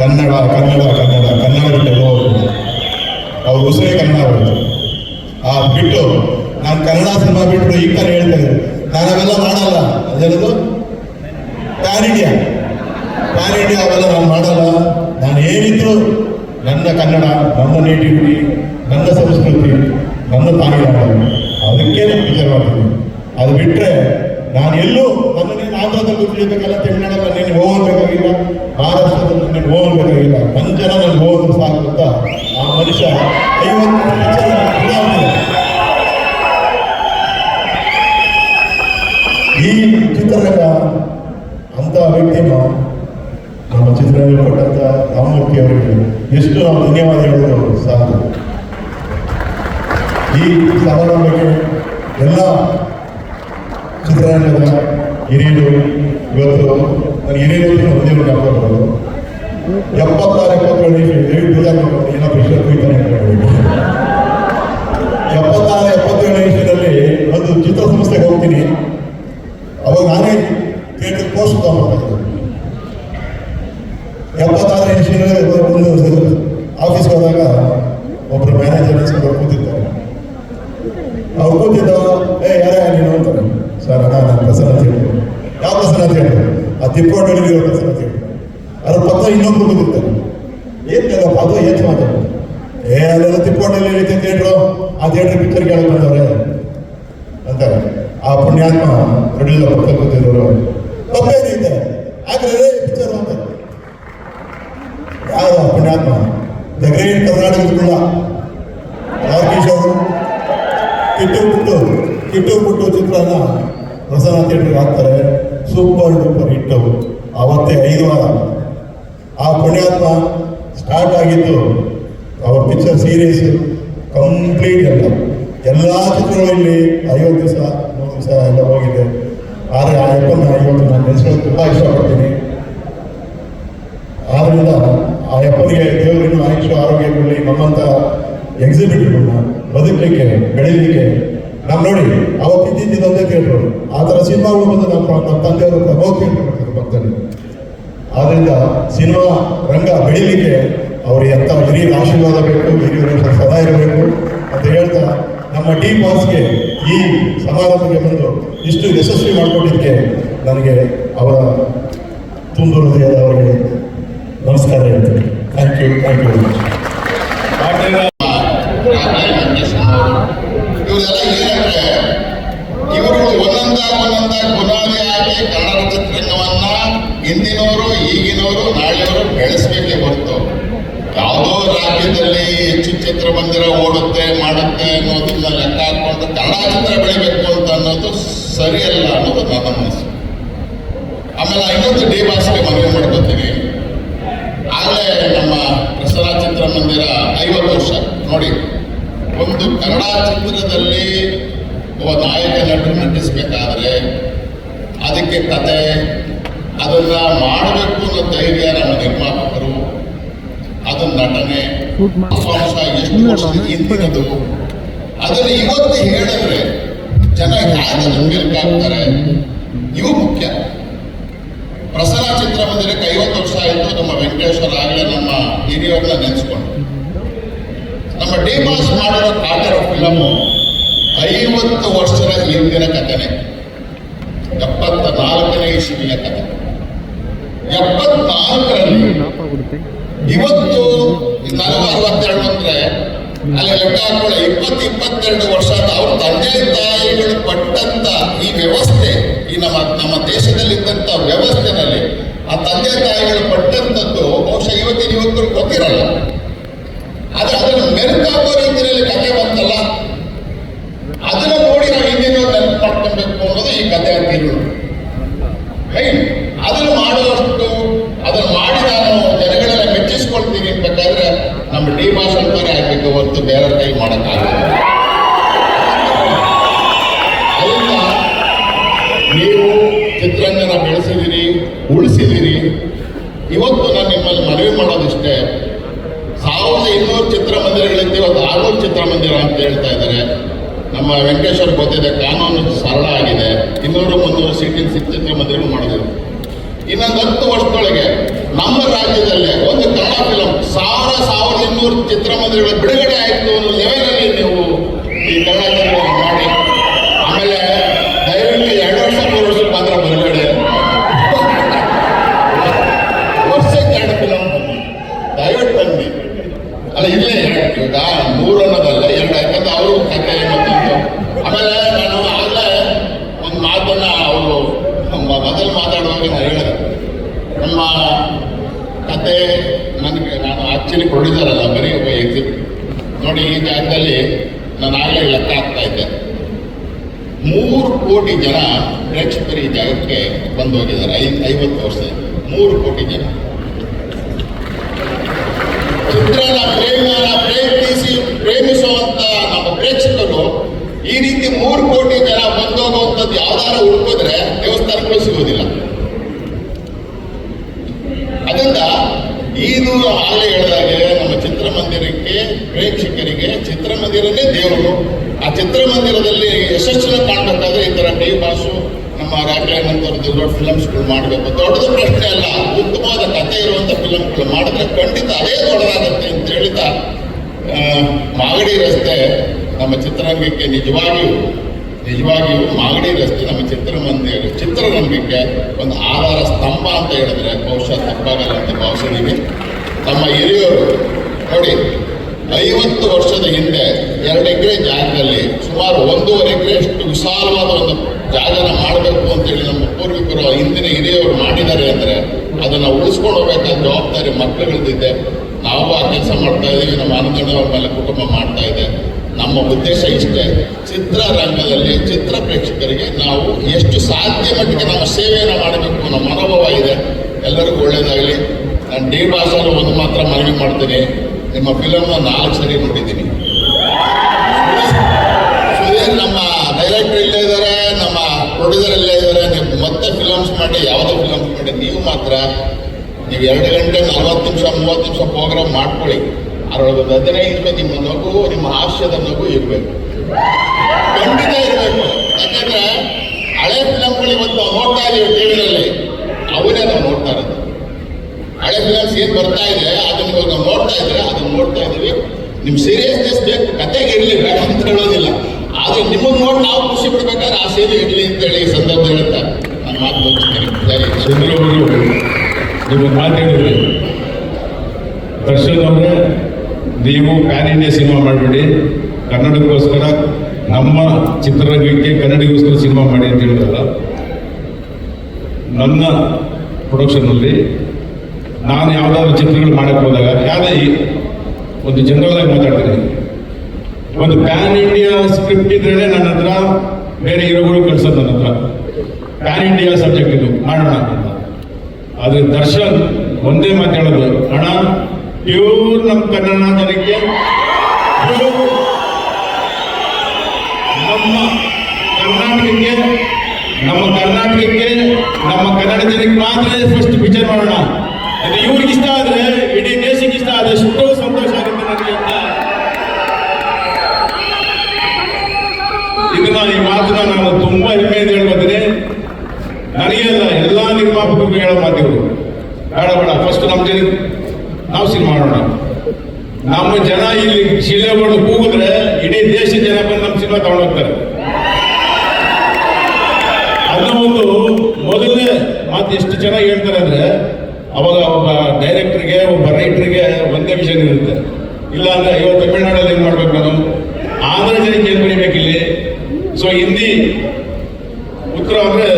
ಕನ್ನಡ ಕನ್ನಡ ಕನ್ನಡ ಕನ್ನಡ ಬಿಟ್ಟು ಅವ್ರ ಉಸಿರೇ ಕನ್ನಡ ಹೋಯ್ತು ಆ ಬಿಟ್ಟು, ನಾನು ಕನ್ನಡ ಸಿನಿಮಾ ಬಿಟ್ಟು ಹೇಳ್ತಾ ಇದ್ದೆ. ನಾನು ಅವೆಲ್ಲ ಮಾಡಲ್ಲ. ಅದೇನದು? PAN India. ಪ್ಯಾನ್ ಇಂಡಿಯಾ ಅವೆಲ್ಲ ನಾನು ಮಾಡಲ್ಲ. ನಾನು ಏನಿದ್ರು ನನ್ನ ಕನ್ನಡ, ನನ್ನ ನೇಟಿವಿಟಿ ನನ್ನ ಸಂಸ್ಕೃತಿ, ನನ್ನ ತಾಯಿನಾಡು ಅದಕ್ಕೆ ನಾನು ಪಿಕ್ಚರ್ ಮಾಡ್ತೀನಿ. ಅದು ಬಿಟ್ಟರೆ ನಾನು ಎಲ್ಲೂ ನನ್ನನ್ನೇನು ಆಂಧ್ರದಲ್ಲಿ ತಿಳಿಬೇಕಲ್ಲ ತಮಿಳ್ನಾಡಲ್ಲಿ ನೀನು ಹೋಗಬೇಕಾಗಿಲ್ಲ, ಮಹಾರಾಷ್ಟ್ರದಲ್ಲಿ ನೀನು ಹೋಗಬೇಕಾಗಿಲ್ಲ ಜನ ನನಗೆ ಸಾಕು ಅಂತ ಆ ಮನುಷ್ಯ ಐವತ್ತು. ಈ ಚಿತ್ರರಂಗ ಅಂತ ವ್ಯಕ್ತಿ ನಮ್ಮ ಚಿತ್ರರಂಗ ಕೊಟ್ಟಂತ ರಾಮಮೂರ್ತಿ ಅವರಿಗೆ ಎಷ್ಟು ನಾವು ಧನ್ಯವಾದ ಹೇಳೋದು ಸಾಕು ಈ ಸಮಾರಂಭಕ್ಕೆ ಎಲ್ಲ ಚಿತ್ರರಂಗದ ಹಿರಿಯರು ಇವತ್ತು ನಾನು ಹಿರಿಯರು ಒಂದೇ ಒಂದು ಜ್ಞಾಪಕ ಬರೋದು ಎಪ್ಪತ್ತಾರು, ಎಪ್ಪತ್ತೇಳು ದಯವಿಟ್ಟು ಬೇಜಾರು ಮಾಡ್ಕೊಂಡು ಏನೋ ಕುಯ್ತಾನೆ ಅನ್ಕೊಳ್ಬೇಕು. ಎಪ್ಪತ್ತಾರು, ಎಪ್ಪತ್ತೇಳು ವಯಸ್ಸಿನಲ್ಲಿ ಒಂದು ಚಿತ್ರಸಂಸ್ಥೆಗೆ ಹೋಗ್ತೀನಿ. ಅವಾಗ ನಾನೇ ಥಿಯೇಟರ್ ಕೋರ್ಸ್ ತಗೊಂಡು ಎಪ್ಪತ್ತಾರು ಇಸ್ವಿನಲ್ಲಿ ಒಂದು ಆಫೀಸ್ಗೆ ಹೋದಾಗ ಒಬ್ರು ಮ್ಯಾನೇಜರ್ ಕೂತಿರ್ತಾರೆ. ಅವ್ರು ಕೂತಿದ್ದ, ಏ, ಯಾರ ನೀನು ಅಂತಾರೆ ಸರ್, ಅಣ್ಣ ನನ್ನ ಅಂತ ಹೇಳಿ. ಯಾವ ಅಂತ ಹೇಳಿ? ಆ ತಿಪ್ಪೋಟಲ್ಲಿರೋ ಪ್ರಸನ್ನ ಅಂತ ಹೇಳಿ. ಅದ್ರ ಪಕ್ಕ ಇನ್ನೊಬ್ರು ಕೂತಿರ್ತಾರೆ ಏನ್ ಬೇಕಪ್ಪ ಅದು ಏನ್ ಮಾತಾಡ ಏ ಅದೆಲ್ಲ ತಿಪ್ಪೋಟಲ್ಲಿ ಐತೆ ಥಿಯೇಟ್ರು ಆ ಥಿಯೇಟರ್ ಪಿಕ್ಚರ್ ಬಂದವ್ರೆ. ಅಂತಾರೆ. ಆ ಪುಣ್ಯಾತ್ಮ ರೆಡಿಲ್ಲ ಪಕ್ಕ ಕೂತಿರೋರು. ತಪ್ಪೇನಿದೆ ಆದ್ರೆ ಪಿಕ್ಚರ್ ಅಂತ ಆ ಪುಣ್ಯಾತ್ಮ? ದ ಗ್ರೇಟ್ ಅವರು. ಕಿಟ್ಟು ಬಿಟ್ಟು ಕಿಟ್ಟು ಬಿಟ್ಟು ಚಿತ್ರನ ಪ್ರಸನ್ನ ಥಿಯೇಟರ್ಗೆ ಹಾಕ್ತಾರೆ ಸೂಪರ್ ಡೂಪರ್ ಹಿಟ್ಟು ಅವತ್ತೇ ಐದು ವಾರ. ಆ ಪುಣ್ಯಾತ್ಮ ಸ್ಟಾರ್ಟ್ ಆಗಿತ್ತು ಅವ್ರ ಪಿಕ್ಚರ್ ಸೀರೀಸ್ ಕಂಪ್ಲೀಟ್ ಎಲ್ಲ ಎಲ್ಲ ಚಿತ್ರಗಳಲ್ಲಿ ಐವತ್ತು ದಿವಸ, ಮೂರು ದಿವಸ ಎಲ್ಲ ಹೋಗಿದೆ. ಆದರೆ ಆ ಯಪ್ಪನ ಇವತ್ತು ನಾನು ನೆನೆಸ್ಕೊಳ್ಳೋದು ತುಂಬ ಇಷ್ಟಪಡ್ತೀನಿ. ಆದ್ರಿಂದ ಆ ಯಪ್ಪನಿಗೆ ದೇವರಿನ ಆರೋಗ್ಯ ಕೊಡಲಿ ನಮ್ಮಂತ ಎಕ್ಸಿಬಿಟ್ಗಳನ್ನ ಬದುಕಲಿಕ್ಕೆ, ಬೆಳೀಲಿಕ್ಕೆ ನಾವು ನೋಡಿ ಅವತ್ತಿದ್ದ ಒಂದೇ ಥಿಯೇಟ್ರು ಆ ಥರ ಸಿನಿಮಾಗಳು ಬಂದು ನಮ್ಮ ನಮ್ಮ ತಂದೆಯವರು ಪ್ರಮೋದ್ ಥಿಯೇಟ್ರ್ ಮಾಡ್ತಾರೆ ಆದ್ರಿಂದ ಸಿನಿಮಾ ರಂಗ ಬೆಳೀಲಿಕ್ಕೆ ಅವರು ಎಂಥ ಹಿರಿಯರ ಆಶೀರ್ವಾದ ಬೇಕು ಹಿರಿಯರು ಸದಾ ಇರಬೇಕು ಅಂತ ಹೇಳ್ತಾ ನಮ್ಮ ಡಿ ಬಾಸ್ಗೆ ಈ ಸಮಾರಂಭಕ್ಕೆ ಬಂದು ಇಷ್ಟು ಯಶಸ್ವಿ ಮಾಡಿಕೊಂಡಿದ್ದಕ್ಕೆ ನನಗೆ ಅವರ ತುಂಬ ಹೃದಯದ ಅವರಿಗೆ ನಮಸ್ಕಾರ ಹೇಳ್ತೀನಿ. Thank you thank you very much ಇಂದಿನವರು ಈಗಿನವರು, ನಾಳೆಯವರು ಬೆಳೆಸಬೇಕೇ ಹೊರತು. ಯಾವುದೋ ರಾಜ್ಯದಲ್ಲಿ ಹೆಚ್ಚು ಚಿತ್ರಮಂದಿರ ಓಡುತ್ತೆ, ಮಾಡುತ್ತೆ ಅನ್ನೋದನ್ನ ಲೆಕ್ಕ ಹಾಕೊಂಡು ಕನ್ನಡ ಚಿತ್ರ ಬೆಳಿಬೇಕು ಅಂತ ಅನ್ನೋದು ಸರಿಯಲ್ಲ ಅನ್ನೋದು ನನ್ನ ಮನಸ್ಸು. ಆಮೇಲೆ ಇನ್ನೊಂದು ಡಿ ಭಾಷೆಗೆ ಮನವಿ ಮಾಡ್ಕೋತೀನಿ. ಆಗಲೇ ನಮ್ಮ ಪ್ರಸರ ಚಿತ್ರಮಂದಿರ ಐವತ್ತು ವರ್ಷ. ನೋಡಿ, ಒಂದು ಕನ್ನಡ ಚಿತ್ರದಲ್ಲಿ ಒಬ್ಬ ನಾಯಕ ನಟ ನಟಿಸಬೇಕಾದ್ರೆ ಅದಕ್ಕೆ ಕತೆ ಅದನ್ನ ಮಾಡಬೇಕು ಅನ್ನೋ ಧೈರ್ಯ ನಮ್ಮ ನಿರ್ಮಾಪಕರು ಅದು ನಟನೆ ಹಿಂದಿನದು. ಅದನ್ನು ಇವತ್ತು ಹೇಳಿದ್ರೆ ಜನ ಮೆಲ್ಕಾಗ್ತಾರೆ ಇವು ಮುಖ್ಯ. ಪ್ರಸನ್ನ ಚಿತ್ರಮಂದಿರಕ್ಕೆ ಐವತ್ತು ವರ್ಷ ಆಯಿತು ನಮ್ಮ ವೆಂಕಟೇಶ್ವರ ಆಗಲೇ ನಮ್ಮ ಹಿರಿಯವ್ರನ್ನ ನೆನೆಸ್ಕೊಂಡು. ನಮ್ಮ ಡಿ ಪಾಸ್ ಮಾಡಿರೋ ಕಾಟರ ಫಿಲಮು ಐವತ್ತು ವರ್ಷದ ಹಿಂದಿನ ಕಥನೆ. ಎಪ್ಪತ್ತ ನಾಲ್ಕನೇ ಇಸ್ವಿಯ ಕಥೆ. ಎಪ್ಪತ್ನಾಲ್ಕರಲ್ಲಿ ಇವತ್ತು ಅರವತ್ತೆರಡು ಅಂದ್ರೆ ಅಲ್ಲಿ ಲೆಕ್ಕ ಹಾಕೊಳ್ಳಿ ಇಪ್ಪತ್ತು ಇಪ್ಪತ್ತೆರಡು ವರ್ಷ ಅವ್ರ ತಂದೆ ತಾಯಿಗಳು ಪಟ್ಟಂತ ಈ ವ್ಯವಸ್ಥೆ ಈ ನಮ್ಮ ನಮ್ಮ ದೇಶದಲ್ಲಿ ದೇಶದಲ್ಲಿದ್ದಂಥ ವ್ಯವಸ್ಥೆನಲ್ಲಿ ಆ ತಂದೆ ತಾಯಿಗಳು ಪಟ್ಟಂತದ್ದು ಬಹುಶಃ ಇವತ್ತಿನ ಇವತ್ತು ಗೊತ್ತಿರಲ್ಲ. ಆದ್ರೆ ಅದನ್ನು ಮೆರುಕಾಗುವ ರೀತಿಯಲ್ಲಿ ಕಥೆ ಬಂತಲ್ಲ? ಅದನ್ನ ನೋಡಿ ನಾವು ಹಿಂದಿನ ನೆನಪು ಮಾಡ್ಕೊಬೇಕು ಅನ್ನೋದು ಈ ಕಥೆ ತಿರುಳು. ಅದನ್ನು ಅನ್ಬೇಕಾದ್ರೆ ನಮ್ಮ ಡಿ ಅಂತವರೇ ಆಗ್ಬೇಕು ಹೊರತು ಬೇರೆ ಕೈ ಮಾಡೋಕ್ಕಾಗಲ್ಲ. ನೀವು ಚಿತ್ರರಂಗನ ಬೆಳೆಸಿದಿರಿ, ಉಳಿಸಿದಿರಿ. ಇವತ್ತು ನಾನು ನಿಮ್ಮಲ್ಲಿ ಮನವಿ ಮಾಡೋದಿಷ್ಟೇ. ಸಾವಿರದ ಇನ್ನೂರು ಚಿತ್ರಮಂದಿರಗಳಿಂದ ಇವತ್ತು ಆರ್ನೂರು ಚಿತ್ರಮಂದಿರ ಅಂತ ಹೇಳ್ತಾ ಇದ್ದಾರೆ. ನಮ್ಮ ವೆಂಕಟೇಶ್ವರ್ ಗೊತ್ತಿದೆ ಕಾನೂನು ಸರಳ ಆಗಿದೆ. ಇನ್ನೂರು ಮುನ್ನೂರು ಸೀಟಿನ ಚಿತ್ರಮಂದಿರಗಳು ಮಾಡಿದ್ರು. ಇನ್ನೊಂದು ಹತ್ತು ವರ್ಷದೊಳಗೆ ನಮ್ಮ ರಾಜ್ಯದಲ್ಲೇ ಒಂದು ಕನ್ನಡ ಫಿಲಂ ಸಾವಿರ, ಸಾವಿರದ ಇನ್ನೂರು ಚಿತ್ರಮಂದಿರಗಳು ಬಿಡುಗಡೆ ಆಯಿತು ಅನ್ನೋ ಲೆವೆಲಲ್ಲಿ ನೀವು ಈ ಕನ್ನಡ ಮೂರು ಕೋಟಿ ಜನ ಪ್ರೇಕ್ಷಕರು ಈ ಜಾಗಕ್ಕೆ ಬಂದು ಹೋಗಿದ್ದಾರೆ. ಐ, ಐವತ್ತು ವರ್ಷ. ಮೂರು ಕೋಟಿ ಜನ. ಚಿತ್ರನ ಪ್ರೇಮನ ಪ್ರೇಮಿಸಿ, ಪ್ರೇಮಿಸುವಂತ ನಮ್ಮ ಪ್ರೇಕ್ಷಕರು ಈ ರೀತಿ ಮೂರು ಕೋಟಿ ಜನ ಬಂದೋಗುವಂಥದ್ದು ಯಾವ್ದಾರ ಹುಡುಕಿದ್ರೆ ದೇವಸ್ಥಾನಗಳು ಸಿಗುವುದಿಲ್ಲ. ಅದರಿಂದ ಇದು ಆಗಲೇ ಹೇಳಿದಾಗೆ ನಮ್ಮ ಚಿತ್ರಮಂದಿರಕ್ಕೆ ಪ್ರೇಕ್ಷಕರಿಗೆ ಚಿತ್ರಮಂದಿರನೇ ದೇವರು. ಚಿತ್ರಮಂದಿರದಲ್ಲಿ ಯಶಸ್ಸನ್ನು ಕಾಣಬೇಕಾದ್ರೆ ಈ ಥರ ಬಿ ಬಾಸು ನಮ್ಮ ಅಂತ ದೊಡ್ಡ ಫಿಲಮ್ಸ್ಗಳು ಮಾಡಬೇಕು. ದೊಡ್ಡದು ಪ್ರಶ್ನೆ ಅಲ್ಲ, ಉತ್ತಮವಾದ ಕಥೆ ಇರುವಂಥ ಫಿಲಮ್ಗಳು ಮಾಡಿದ್ರೆ ಖಂಡಿತ ಅದೇ ದೊಡ್ಡದಾಗತ್ತೆ ಅಂತ ಹೇಳ್ತಾ ಮಾಗಡಿ ರಸ್ತೆ ನಮ್ಮ ಚಿತ್ರರಂಗಕ್ಕೆ ನಿಜವಾಗಿಯೂ ನಿಜವಾಗಿಯೂ ಮಾಗಡಿ ರಸ್ತೆ ನಮ್ಮ ಚಿತ್ರಮಂದಿರ ಚಿತ್ರರಂಗಕ್ಕೆ ಒಂದು ಆಧಾರ ಸ್ತಂಭ ಅಂತ ಹೇಳಿದ್ರೆ ಬಹುಶಃ ತಪ್ಪಾಗಲ್ಲ ಅಂತ ಭಾವಿಸಿದ್ದೀವಿ ನಮ್ಮ ಹಿರಿಯರು ನೋಡಿ, ಐವತ್ತು ವರ್ಷದ ಹಿಂದೆ ಎರಡು ಎಕರೆ ಜಾಗದಲ್ಲಿ ಸುಮಾರು ಒಂದೂವರೆ ಎಕರೆ ಎಷ್ಟು ವಿಶಾಲವಾದ ಒಂದು ಜಾಗನ ಮಾಡಬೇಕು ಅಂತೇಳಿ ನಮ್ಮ ಪೂರ್ವಿಕರು ಹಿಂದಿನ ಹಿರಿಯವರು ಮಾಡಿದ್ದಾರೆ ಅಂದರೆ ಅದನ್ನು ಉಳಿಸ್ಕೊಂಡು ಹೋಗ್ಬೇಕಾದ ಜವಾಬ್ದಾರಿ ಮಕ್ಕಳುಗಳಿದ್ದೆ ನಾವು ಆ ಕೆಲಸ ಮಾಡ್ತಾ ಇದ್ದೀವಿ, ನಮ್ಮ ಅನುದಾನವ್ರ ಮೇಲೆ ಕುಟುಂಬ ಮಾಡ್ತಾ ಇದೆ. ನಮ್ಮ ಉದ್ದೇಶ ಇಷ್ಟೇ ಚಿತ್ರರಂಗದಲ್ಲಿ ಚಿತ್ರ ಪ್ರೇಕ್ಷಕರಿಗೆ ನಾವು ಎಷ್ಟು ಸಾಧ್ಯ ಮಟ್ಟಿಗೆ ನಮ್ಮ ಸೇವೆಯನ್ನು ಮಾಡಬೇಕು ಅನ್ನೋ ಮನೋಭಾವ ಇದೆ. ಎಲ್ಲರಿಗೂ ಒಳ್ಳೆಯದಾಗಲಿ ನಾನು ಡಿ ಭಾಷೆಯಲ್ಲಿ ಒಂದು ಮಾತ್ರ ಮನವಿ ಮಾಡ್ತೀನಿ. ನಿಮ್ಮ ಫಿಲಮ್ನ ನಾಲ್ಕು ಸರಿ ನೋಡಿದ್ದೀನಿ. ಡೈರೆಕ್ಟರ್ ಇಲ್ಲೇ ಇದ್ದಾರೆ ನಮ್ಮ ಪ್ರೊಡ್ಯೂಸರ್ ಇಲ್ಲೇ ಇದ್ದಾರೆ ನೀವು ಮತ್ತೆ ಫಿಲಮ್ಸ್ ಮಾಡಿ, ಯಾವುದೇ ಫಿಲಮ್ಸ್ ಮಾಡಿ, ನೀವು ಮಾತ್ರ ನೀವು ಎರಡು ಗಂಟೆ ನಲ್ವತ್ತು ನಿಮಿಷ, ಮೂವತ್ತು ನಿಮಿಷ ಪ್ರೋಗ್ರಾಮ್ ಮಾಡ್ಕೊಳ್ಳಿ. ಅದರೊಳಗೆ ಹದಿನೈದು ನಿಮಿಷ ನಿಮ್ಮ ನಗು, ನಿಮ್ಮ ಹಾಸ್ಯದ ನಗು ಇರಬೇಕು. ಖಂಡಿತ ಇರಬೇಕು. ಯಾಕಂದ್ರೆ ಹಳೆ ಫಿಲಮ್ಗಳು ಇವತ್ತು ನಾವು ನೋಡ್ತಾ ಇದೀವಿ ಟಿವಿನಲ್ಲಿ. ಅವನೇ ನಾವು ನೋಡ್ತಾ ಇರೋದು. ಹಳೆ ಫಿಲಮ್ಸ್ ಏನು ಬರ್ತಾ ಇದೆ, ಅದನ್ನ ಇವಾಗ ನೋಡ್ತಾ ಇದ್ರೆ ಅದನ್ನ ನೋಡ್ತಾ ಇದೀವಿ ನಿಮ್ ಸೀರಿಯಸ್ನೆಸ್ ಬೇಕು, ಕತೆಗೆ ಇರಲಿ ಬೇಡ ಅಂತ ಹೇಳೋದಿಲ್ಲ. ಆದ್ರೆ ನಿಮ್ಮನ್ನು ನೋಡಿ ನಾವು ಖುಷಿ ಪಡ್ಬೇಕಾದ್ರೆ ಆ ಸೇವೆ ಇರಲಿ ಅಂತ ಹೇಳಿ ಸಂದರ್ಭ ಹೇಳ್ತಾ ನಾನು ಮಾತು ಸರಿ. ಚಂದ್ರವರು ನೀವು ಮಾತು ಹೇಳಿದ್ರಿ. ದರ್ಶನ್ ಅವರೇ, ನೀವು ಪ್ಯಾನ್ ಇಂಡಿಯಾ ಸಿನಿಮಾ ಮಾಡಬೇಡಿ. ಕನ್ನಡಕ್ಕೋಸ್ಕರ ನಮ್ಮ ಚಿತ್ರರಂಗಕ್ಕೆ ಕನ್ನಡಿಗೋಸ್ಕರ ಸಿನಿಮಾ ಮಾಡಿ ಅಂತ ಹೇಳಿದ್ರಲ್ಲ, ನನ್ನ ಪ್ರೊಡಕ್ಷನ್ನಲ್ಲಿ ನಾನು ಯಾವುದಾದ್ರು ಚಿತ್ರಗಳು ಮಾಡೋಕ್ಕೆ ಹೋದಾಗ, ಯಾವುದೇ ಒಂದು ಜನರಲ್ ಆಗಿ ಮಾತಾಡ್ತೀನಿ. ಒಂದು ಪ್ಯಾನ್ ಇಂಡಿಯಾ ಸ್ಕ್ರಿಪ್ಟ್ ಇದ್ರೇನೆ ನನ್ನ ಹತ್ರ ಬೇರೆ ಹೀರೋಗಳು ಕಳ್ಸೋದು ನನ್ನ ಹತ್ರ. ಪ್ಯಾನ್ ಇಂಡಿಯಾ ಸಬ್ಜೆಕ್ಟ್ ಇದು. ಮಾಡೋಣ ಅಂತ. ಆದ್ರೆ ದರ್ಶನ್ ಒಂದೇ ಮಾತಾಡೋದು ಅಣ್ಣ ಪ್ಯೂರ್ ನಮ್ಮ ಕನ್ನಡ ಜನಕ್ಕೆ ನಮ್ಮ ಕರ್ನಾಟಕಕ್ಕೆ ನಮ್ಮ ಕರ್ನಾಟಕಕ್ಕೆ, ನಮ್ಮ ಕನ್ನಡ ಜನಕ್ಕೆ ಮಾತ್ರ ಫಸ್ಟ್ ಪಿಕ್ಚರ್ ಮಾಡೋಣ. ಅದು ಇವ್ರಿಗೆ ಇಷ್ಟ ಆದ್ರೆ, ಇಡೀ ದೇಶಕ್ಕೆ ಇಷ್ಟ ಆದ್ರೆ ಎಷ್ಟೋ ಸಂತೋಷ ಆಗುತ್ತೆ ನನಗೆ ಅಂತ ಇದನ್ನ ಈ ಮಾತನ್ನ ನಾನು ತುಂಬಾ ಹೆಮ್ಮೆಯಿಂದ ಹೇಳ್ಕೊತೀನಿ ನನಗೆ ಅಲ್ಲ ಎಲ್ಲಾ ನಿರ್ಮಾಪಕರಿಗೂ ಹೇಳೋ ಮಾತಿಗಳು ಬೇಡ ಬೇಡ. ಫಸ್ಟ್ ನಮ್ಮ ಜನ ನಾವು ಸಿನಿಮಾ ಮಾಡೋಣ ನಮ್ಮ ಜನ ಇಲ್ಲಿ ಶಿಲೆಗಳು ಕೂಗಿದ್ರೆ ಇಡೀ ದೇಶ ಜನ ಬಂದು ನಮ್ಮ ಸಿನಿಮಾ ತಗೊಂಡೋಗ್ತಾರೆ ಅದನ್ನ ಒಂದು ಮೊದಲನೇ ಮಾತು ಎಷ್ಟು ಜನ ಹೇಳ್ತಾರೆ ಅಂದ್ರೆ, ಅವಾಗ ಒಬ್ಬ ಡೈರೆಕ್ಟರ್ಗೆ ಒಬ್ಬ ರೈಟರ್ಗೆ ಒಂದೇ ವಿಷನ್ ಇರುತ್ತೆ. ಇಲ್ಲ ಅಂದ್ರೆ, ಅಯ್ಯೋ, ತಮಿಳ್ನಾಡಲ್ಲಿ ಏನ್ ಮಾಡ್ಬೇಕು ನಾನು? ಆಂಧ್ರ ಜನಕ್ಕೆ ಏನ್ ಬರೀಬೇಕಿಲ್ಲಿ? ಸೊ ಹಿಂದಿ, ಉತ್ತರ ಅಂದ್ರೆ